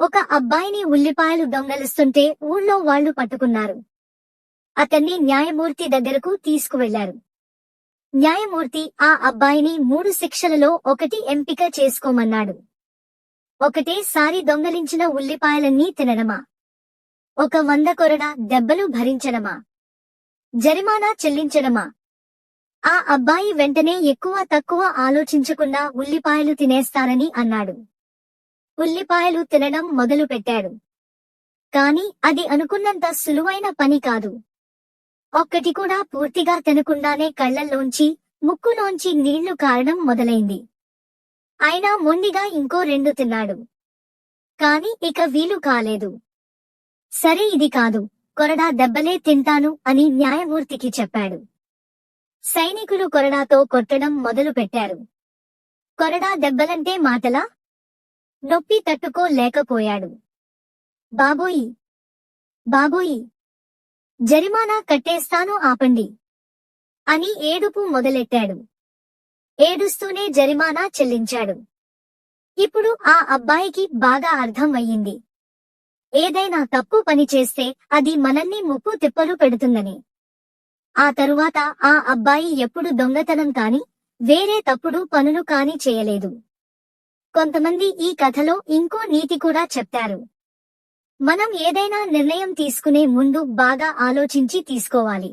ఒక అబ్బాయిని ఉల్లిపాయలు దొంగలిస్తుంటే ఊళ్ళో వాళ్ళు పట్టుకున్నారు. అతన్ని న్యాయమూర్తి దగ్గరకు తీసుకువెళ్ళారు న్యాయమూర్తి ఆ అబ్బాయిని మూడు శిక్షలలో ఒకటి ఎంపిక చేసుకోమన్నాడు. ఒకటేసారి దొంగలించిన ఉల్లిపాయలన్నీ తినడమా? ఒక వంద కొరడ దెబ్బలు భరించడమా? జరిమానా చెల్లించడమా? ఆ అబ్బాయి వెంటనే ఎక్కువ తక్కువ ఆలోచించకుండా ఉల్లిపాయలు తినేస్తానని అన్నాడు. ఉల్లిపాయలు తినడం మొదలుపెట్టాడు. కాని అది అనుకున్నంత సులువైన పని కాదు. ఒక్కటి కూడా పూర్తిగా తినకుండానే కళ్ళల్లోంచి ముక్కులోంచి నీళ్ళు కారడం మొదలైంది. అయినా మొండిగా ఇంకో రెండు తిన్నాడు. కాని ఇక వీలు కాలేదు. సరే ఇది కాదు కొరడా దెబ్బలే తింటాను అని న్యాయమూర్తికి చెప్పాడు. సైనికులు కొరడాతో కొట్టడం మొదలు పెట్టారు కొరడా దెబ్బలంటే మాటలా? నొప్పి తట్టుకోలేకపోయాడు. బాబోయి బాబోయి జరిమానా కట్టేస్తాను ఆపండి అని ఏడుపు మొదలెట్టాడు. ఏడుస్తూనే జరిమానా చెల్లించాడు. ఇప్పుడు ఆ అబ్బాయికి బాగా అర్థం అయ్యింది ఏదైనా తప్పు పని చేస్తే అది మనల్ని ముప్పు తిప్పలు పెడుతుందని. ఆ తరువాత ఆ అబ్బాయి ఎప్పుడు దొంగతనం కాని వేరే తప్పుడు పనులు కాని చేయలేదు. కొంతమంది ఈ కథలో ఇంకో నీతి కూడా చెప్తారు. మనం ఏదైనా నిర్ణయం తీసుకునే ముందు బాగా ఆలోచించి తీసుకోవాలి.